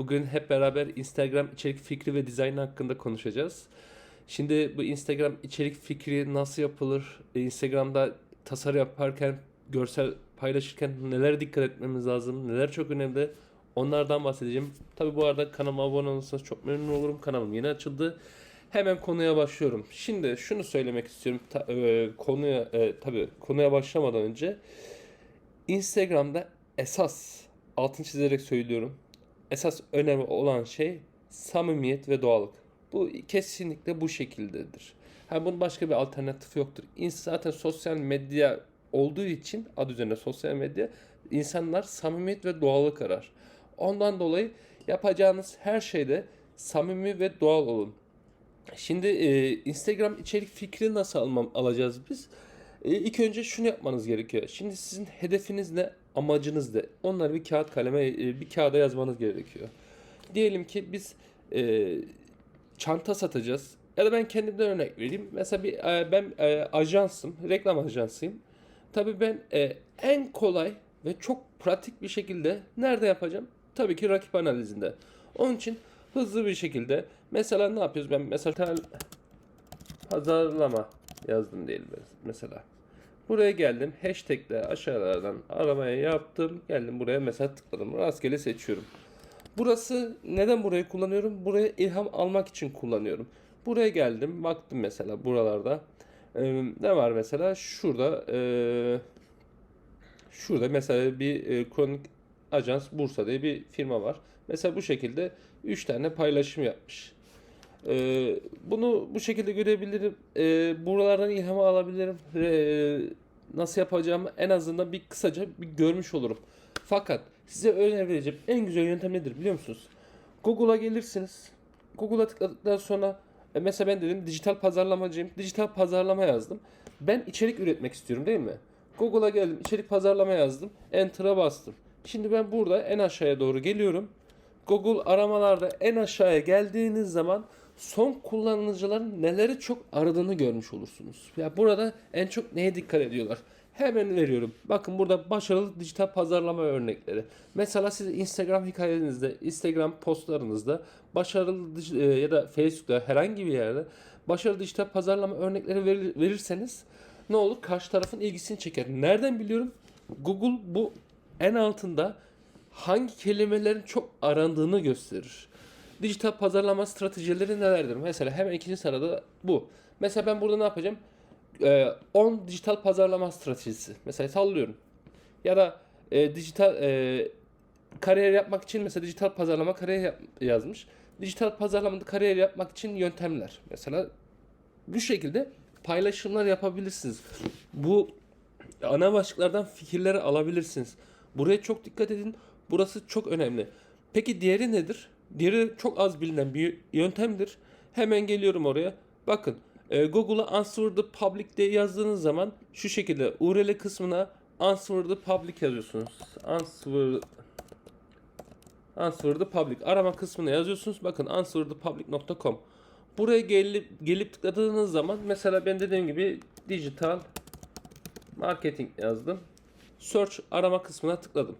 Bugün hep beraber Instagram içerik fikri ve dizaynı hakkında konuşacağız. Şimdi bu Instagram içerik fikri nasıl yapılır? E, Instagram'da tasarım yaparken, görsel paylaşırken nelere dikkat etmemiz lazım? Neler çok önemli? Onlardan bahsedeceğim. Tabii bu arada kanalıma abone olursanız çok memnun olurum. Kanalım yeni açıldı. Hemen konuya başlıyorum. Şimdi şunu söylemek istiyorum. Ta- e, konuya e, tabii konuya başlamadan önce Instagram'da esas altın çizerek söylüyorum. Esas önemli olan şey samimiyet ve doğallık. Bu kesinlikle bu şekildedir. Ha bunun başka bir alternatifi yoktur. İns- Zaten sosyal medya olduğu için adı üzerinde sosyal medya insanlar samimiyet ve doğallık arar. Ondan dolayı yapacağınız her şeyde samimi ve doğal olun. Şimdi e, Instagram içerik fikri nasıl almam, alacağız biz? E, ilk önce şunu yapmanız gerekiyor. Şimdi sizin hedefiniz ne, amacınız ne? Onları bir kağıt kaleme, e, bir kağıda yazmanız gerekiyor. Diyelim ki biz e, çanta satacağız. Ya da ben kendimden örnek vereyim. Mesela bir e, ben e, ajansım, reklam ajansıyım. Tabii ben e, en kolay ve çok pratik bir şekilde nerede yapacağım? Tabii ki rakip analizinde. Onun için hızlı bir şekilde mesela ne yapıyoruz? Ben mesela pazarlama yazdım diyelim mesela. Buraya geldim. Hashtag'le aşağılardan aramaya yaptım. Geldim buraya mesela tıkladım. Rastgele seçiyorum. Burası neden burayı kullanıyorum? Buraya ilham almak için kullanıyorum. Buraya geldim. Baktım mesela buralarda. Ne var mesela? Şurada şurada mesela bir e, kronik ajans Bursa diye bir firma var. Mesela bu şekilde 3 tane paylaşım yapmış. Ee, bunu bu şekilde görebilirim. Ee, buralardan ilham alabilirim. Ee, nasıl yapacağımı en azından bir kısaca bir görmüş olurum. Fakat size önereceğim en güzel yöntem nedir biliyor musunuz? Google'a gelirsiniz. Google'a tıkladıktan sonra e, mesela ben dedim dijital pazarlamacıyım. Dijital pazarlama yazdım. Ben içerik üretmek istiyorum değil mi? Google'a geldim, içerik pazarlama yazdım. Enter'a bastım. Şimdi ben burada en aşağıya doğru geliyorum. Google aramalarda en aşağıya geldiğiniz zaman son kullanıcıların neleri çok aradığını görmüş olursunuz. Ya burada en çok neye dikkat ediyorlar? Hemen veriyorum. Bakın burada başarılı dijital pazarlama örnekleri. Mesela siz Instagram hikayenizde, Instagram postlarınızda başarılı e, ya da Facebook'ta herhangi bir yerde başarılı dijital pazarlama örnekleri verir- verirseniz ne olur? Karşı tarafın ilgisini çeker. Nereden biliyorum? Google bu en altında hangi kelimelerin çok arandığını gösterir. Dijital pazarlama stratejileri nelerdir? Mesela hemen ikinci sırada bu. Mesela ben burada ne yapacağım? Ee, 10 dijital pazarlama stratejisi. Mesela sallıyorum. Ya da e, dijital e, kariyer yapmak için mesela dijital pazarlama kariyer yap- yazmış. Dijital pazarlamada kariyer yapmak için yöntemler. Mesela bu şekilde paylaşımlar yapabilirsiniz. Bu ana başlıklardan fikirleri alabilirsiniz. Buraya çok dikkat edin. Burası çok önemli. Peki diğeri nedir? Diğeri çok az bilinen bir yöntemdir. Hemen geliyorum oraya. Bakın e, Google'a Answer the Public diye yazdığınız zaman şu şekilde URL kısmına Answer the Public yazıyorsunuz. Answer Answer the Public arama kısmına yazıyorsunuz. Bakın answerthepublic.com Buraya gelip gelip tıkladığınız zaman mesela ben dediğim gibi dijital marketing yazdım. Search arama kısmına tıkladım.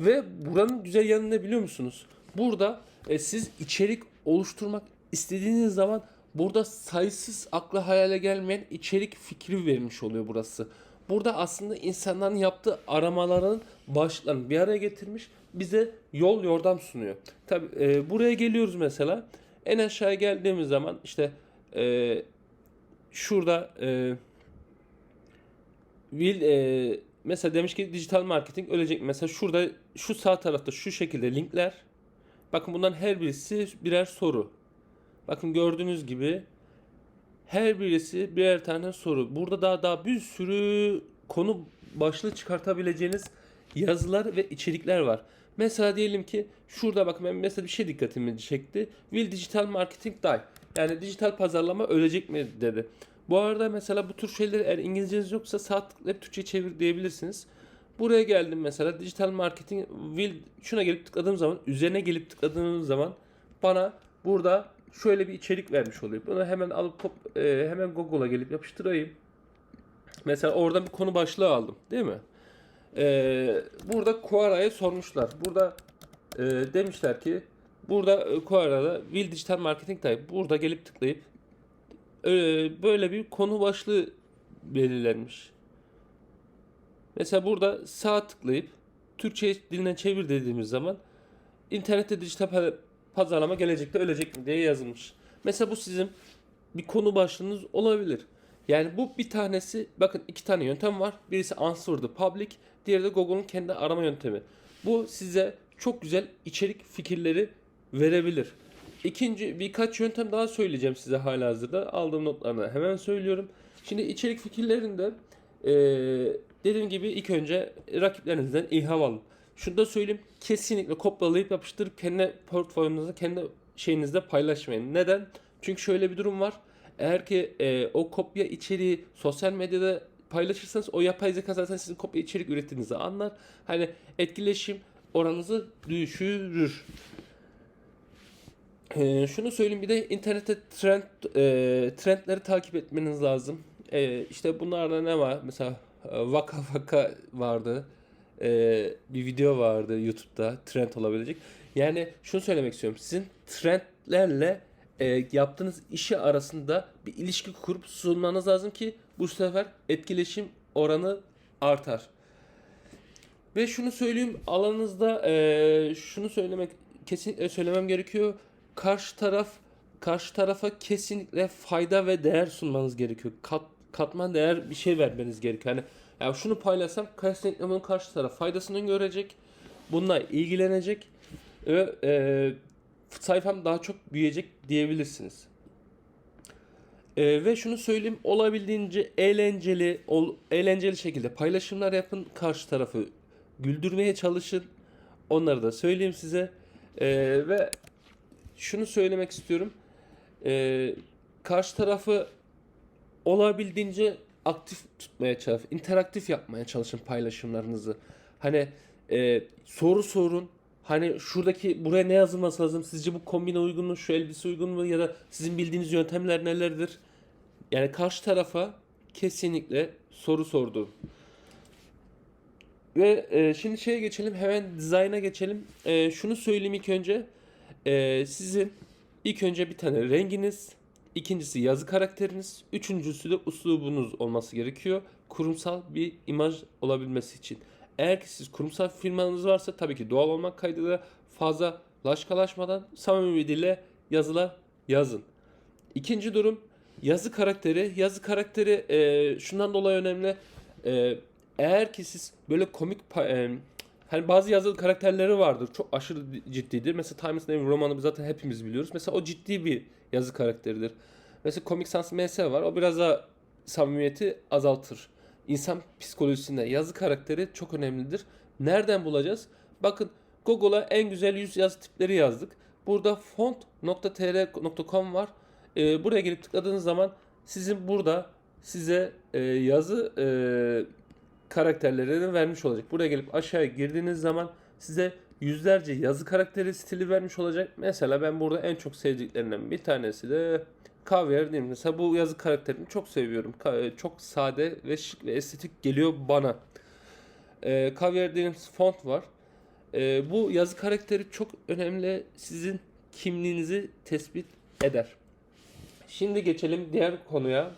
Ve buranın güzel yanı ne biliyor musunuz? Burada e, siz içerik oluşturmak istediğiniz zaman burada sayısız akla hayale gelmeyen içerik fikri vermiş oluyor burası. Burada aslında insanların yaptığı aramaların başlarını bir araya getirmiş bize yol yordam sunuyor. Tabi buraya geliyoruz mesela. En aşağıya geldiğimiz zaman işte e, şurada e, Will e, mesela demiş ki dijital marketing ölecek. Mesela şurada şu sağ tarafta şu şekilde linkler. Bakın bunların her birisi birer soru. Bakın gördüğünüz gibi her birisi birer tane soru. Burada daha daha bir sürü konu başlığı çıkartabileceğiniz yazılar ve içerikler var. Mesela diyelim ki şurada bakın ben mesela bir şey dikkatimi çekti. Will digital marketing die? Yani dijital pazarlama ölecek mi dedi. Bu arada mesela bu tür şeyleri eğer İngilizceniz yoksa sağ tıklayıp Türkçe çevir diyebilirsiniz. Buraya geldim mesela dijital marketing will şuna gelip tıkladığım zaman üzerine gelip tıkladığım zaman bana burada şöyle bir içerik vermiş oluyor. Bunu hemen alıp e, hemen Google'a gelip yapıştırayım. Mesela oradan bir konu başlığı aldım değil mi? Ee, burada Quora'ya sormuşlar. Burada e, demişler ki burada e, Quora'da Will Digital Marketing Type burada gelip tıklayıp e, böyle bir konu başlığı belirlenmiş. Mesela burada sağ tıklayıp Türkçe diline çevir dediğimiz zaman internette dijital pa- pazarlama gelecekte ölecek mi diye yazılmış. Mesela bu sizin bir konu başlığınız olabilir. Yani bu bir tanesi bakın iki tane yöntem var. Birisi Answer the Public, diğeri de Google'un kendi arama yöntemi. Bu size çok güzel içerik fikirleri verebilir. İkinci birkaç yöntem daha söyleyeceğim size hala hazırda. Aldığım notlarına hemen söylüyorum. Şimdi içerik fikirlerinde eee dediğim gibi ilk önce rakiplerinizden ilham alın. Şunu da söyleyeyim. Kesinlikle kopyalayıp yapıştırıp kendi portfolyonuzda, kendi şeyinizde paylaşmayın. Neden? Çünkü şöyle bir durum var. Eğer ki e, o kopya içeriği sosyal medyada paylaşırsanız o yapay zeka zaten sizin kopya içerik ürettiğinizi anlar. Hani etkileşim oranınızı düşürür. E, şunu söyleyeyim bir de internette trend e, trendleri takip etmeniz lazım. E, işte bunlarda ne var? Mesela vaka vaka vardı. E, bir video vardı YouTube'da trend olabilecek. Yani şunu söylemek istiyorum. Sizin trendlerle e, yaptığınız işi arasında bir ilişki kurup sunmanız lazım ki bu sefer etkileşim oranı artar. Ve şunu söyleyeyim alanınızda e, şunu söylemek kesinlikle söylemem gerekiyor. Karşı taraf karşı tarafa kesinlikle fayda ve değer sunmanız gerekiyor. Kat, katman değer bir şey vermeniz gerekiyor. Hani ya şunu paylaşsam kesinlikle bunun karşı taraf faydasını görecek. Bununla ilgilenecek ve e, sayfam daha çok büyüyecek diyebilirsiniz. E, ve şunu söyleyeyim olabildiğince eğlenceli ol, eğlenceli şekilde paylaşımlar yapın karşı tarafı güldürmeye çalışın onları da söyleyeyim size E, ve şunu söylemek istiyorum E, karşı tarafı olabildiğince aktif tutmaya çalışın interaktif yapmaya çalışın paylaşımlarınızı hani e, soru sorun Hani şuradaki buraya ne yazılması lazım? Sizce bu kombine uygun mu? Şu elbise uygun mu? Ya da sizin bildiğiniz yöntemler nelerdir? Yani karşı tarafa kesinlikle soru sordu. Ve e, şimdi şeye geçelim. Hemen dizayna geçelim. E, şunu söyleyeyim ilk önce. E, sizin ilk önce bir tane renginiz, ikincisi yazı karakteriniz, üçüncüsü de uslubunuz olması gerekiyor. Kurumsal bir imaj olabilmesi için. Eğer ki siz kurumsal firmanız varsa tabii ki doğal olmak kaydıyla fazla laşkalaşmadan samimi bir dille yazılar yazın. İkinci durum yazı karakteri. Yazı karakteri e, şundan dolayı önemli. E, eğer ki siz böyle komik e, hani bazı yazılı karakterleri vardır. Çok aşırı ciddidir. Mesela Times New romanı zaten hepimiz biliyoruz. Mesela o ciddi bir yazı karakteridir. Mesela Comic Sans MS var. O biraz daha samimiyeti azaltır insan psikolojisinde yazı karakteri çok önemlidir. Nereden bulacağız? Bakın Google'a en güzel yüz yazı tipleri yazdık. Burada font.tr.com var. Ee, buraya gelip tıkladığınız zaman sizin burada size e, yazı e, karakterlerini vermiş olacak. Buraya gelip aşağıya girdiğiniz zaman size yüzlerce yazı karakteri stili vermiş olacak. Mesela ben burada en çok sevdiklerinden bir tanesi de Kaviar diyeyim. Mesela bu yazı karakterini çok seviyorum. Ka- Çok sade ve şık ve estetik geliyor bana. Ee, Kaviar dediğimiz font var. Ee, bu yazı karakteri çok önemli. Sizin kimliğinizi tespit eder. Şimdi geçelim diğer konuya.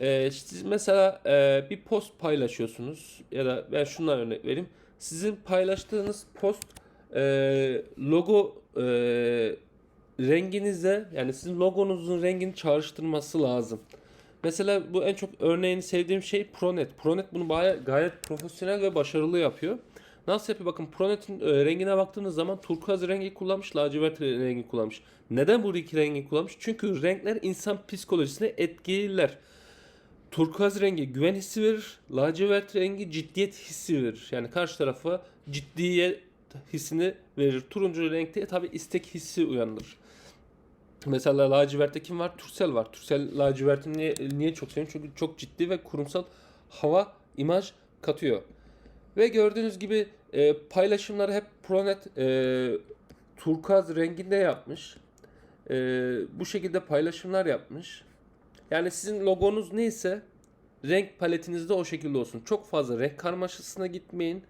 Ee, siz mesela e, bir post paylaşıyorsunuz ya da ben şundan örnek vereyim. Sizin paylaştığınız post e, logo e, renginize yani sizin logonuzun rengini çağrıştırması lazım. Mesela bu en çok örneğini sevdiğim şey Pronet. Pronet bunu baya, gayet profesyonel ve başarılı yapıyor. Nasıl yapıyor? Bakın Pronet'in e, rengine baktığınız zaman turkuaz rengi kullanmış, lacivert rengi kullanmış. Neden bu iki rengi kullanmış? Çünkü renkler insan psikolojisine etkiler. Turkuaz rengi güven hissi verir, lacivert rengi ciddiyet hissi verir. Yani karşı tarafa ciddiyet hissini verir. Turuncu renkte tabi istek hissi uyandırır. Mesela lacivertte kim var? Türsel var. Türsel lacivertini niye, niye çok seviyorum? Çünkü çok ciddi ve kurumsal hava, imaj katıyor. Ve gördüğünüz gibi e, paylaşımları hep Pronet e, turkuaz renginde yapmış. E, bu şekilde paylaşımlar yapmış. Yani sizin logonuz neyse renk paletiniz de o şekilde olsun. Çok fazla renk karmaşasına gitmeyin.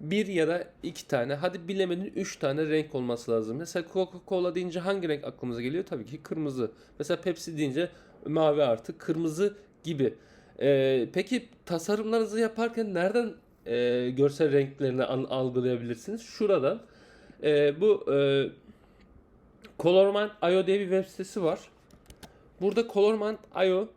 bir ya da iki tane hadi bilemedin üç tane renk olması lazım. Mesela Coca-Cola deyince hangi renk aklımıza geliyor? Tabii ki kırmızı. Mesela Pepsi deyince mavi artı kırmızı gibi. Ee, peki tasarımlarınızı yaparken nereden e, görsel renklerini algılayabilirsiniz? Şuradan. Ee, bu e, Colorman.io diye bir web sitesi var. Burada Colorman.io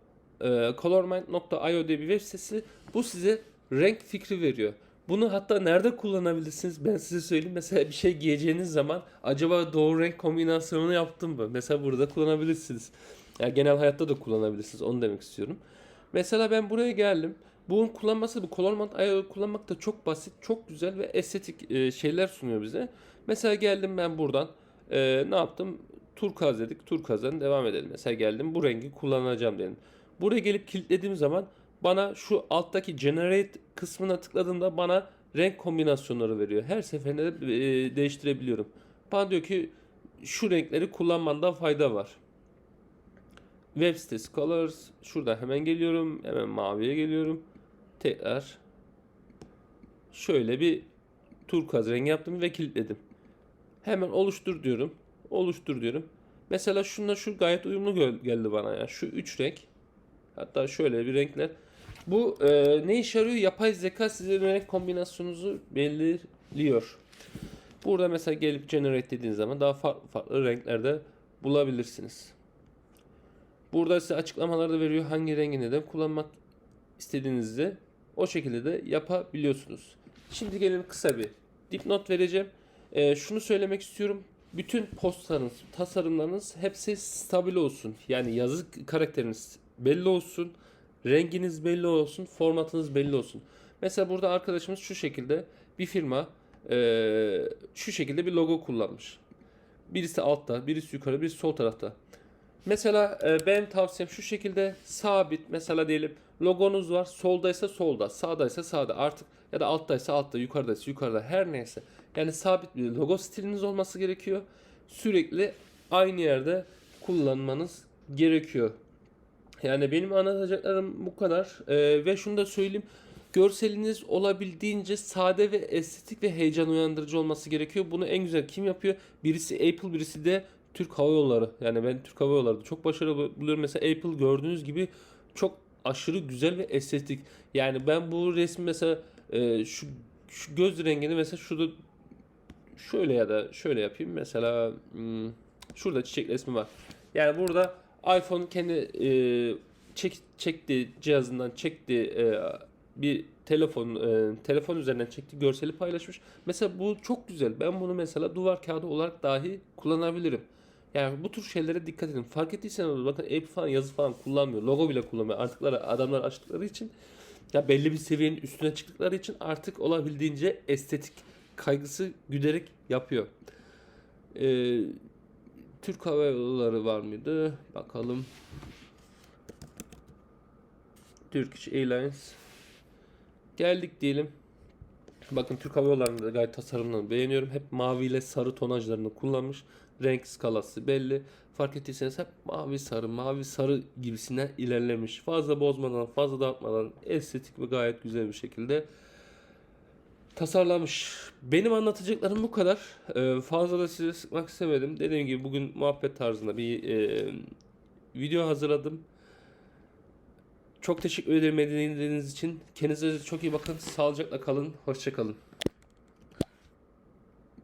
e, Colorman.io diye bir web sitesi. Bu size renk fikri veriyor. Bunu hatta nerede kullanabilirsiniz? Ben size söyleyeyim. Mesela bir şey giyeceğiniz zaman acaba doğru renk kombinasyonunu yaptım mı? Mesela burada kullanabilirsiniz. Yani genel hayatta da kullanabilirsiniz. Onu demek istiyorum. Mesela ben buraya geldim. Bunun kullanması bu Colorman.io kullanmak da çok basit, çok güzel ve estetik e, şeyler sunuyor bize. Mesela geldim ben buradan e, ne yaptım? Turkaz dedik. Turkaz'dan devam edelim. Mesela geldim bu rengi kullanacağım dedim. Buraya gelip kilitlediğim zaman bana şu alttaki generate kısmına tıkladığımda bana renk kombinasyonları veriyor. Her seferinde de e, değiştirebiliyorum. Bana diyor ki şu renkleri kullanmanda fayda var. Web sitesi colors. Şuradan hemen geliyorum. Hemen maviye geliyorum. Tekrar şöyle bir turkuaz rengi yaptım ve kilitledim. Hemen oluştur diyorum. Oluştur diyorum. Mesela şununla şu gayet uyumlu geldi bana ya. Şu üç renk. Hatta şöyle bir renkler. Bu e, ne işe yarıyor? Yapay zeka sizin renk kombinasyonunuzu belirliyor. Burada mesela gelip generate dediğiniz zaman daha farklı farklı renklerde bulabilirsiniz. Burada size açıklamalarda veriyor hangi rengi neden kullanmak istediğinizi o şekilde de yapabiliyorsunuz. Şimdi gelin kısa bir dipnot vereceğim. Ee, şunu söylemek istiyorum. Bütün postlarınız, tasarımlarınız hepsi stabil olsun. Yani yazı karakteriniz belli olsun. Renginiz belli olsun. Formatınız belli olsun. Mesela burada arkadaşımız şu şekilde bir firma eee, şu şekilde bir logo kullanmış. Birisi altta, birisi yukarı, birisi sol tarafta. Mesela e, benim tavsiyem şu şekilde sabit mesela diyelim logonuz var soldaysa solda sağdaysa sağda artık ya da alttaysa altta yukarıdaysa yukarıda her neyse. Yani sabit bir logo stiliniz olması gerekiyor. Sürekli aynı yerde kullanmanız gerekiyor. Yani benim anlatacaklarım bu kadar. E, ve şunu da söyleyeyim. Görseliniz olabildiğince sade ve estetik ve heyecan uyandırıcı olması gerekiyor. Bunu en güzel kim yapıyor? Birisi Apple, birisi de Türk Hava Yolları. Yani ben Türk Hava Yolları çok başarılı buluyorum. Mesela Apple gördüğünüz gibi çok aşırı güzel ve estetik. Yani ben bu resmi mesela e, şu, şu göz rengini mesela şurada şöyle ya da şöyle yapayım. Mesela hmm, şurada çiçek resmi var. Yani burada iPhone kendi e, çek, çektiği cihazından çektiği e, bir telefon e, telefon üzerinden çektiği görseli paylaşmış. Mesela bu çok güzel. Ben bunu mesela duvar kağıdı olarak dahi kullanabilirim. Yani bu tür şeylere dikkat edin. Fark ettiyseniz bakın app falan yazı falan kullanmıyor. Logo bile kullanmıyor. Artık adamlar açtıkları için ya belli bir seviyenin üstüne çıktıkları için artık olabildiğince estetik kaygısı güderek yapıyor. Ee, Türk Hava Yolları var mıydı? Bakalım. Turkish Airlines. Geldik diyelim. Bakın Türk Hava Yolları'nda da gayet tasarımlarını beğeniyorum. Hep mavi ile sarı tonajlarını kullanmış. Renk skalası belli. Fark ettiyseniz hep mavi sarı mavi sarı gibisine ilerlemiş. Fazla bozmadan fazla dağıtmadan estetik ve gayet güzel bir şekilde tasarlamış. Benim anlatacaklarım bu kadar. Ee, fazla da sizi sıkmak istemedim. Dediğim gibi bugün muhabbet tarzında bir e, video hazırladım. Çok teşekkür ederim dinlediğiniz için. Kendinize çok iyi bakın. Sağlıcakla kalın. Hoşçakalın.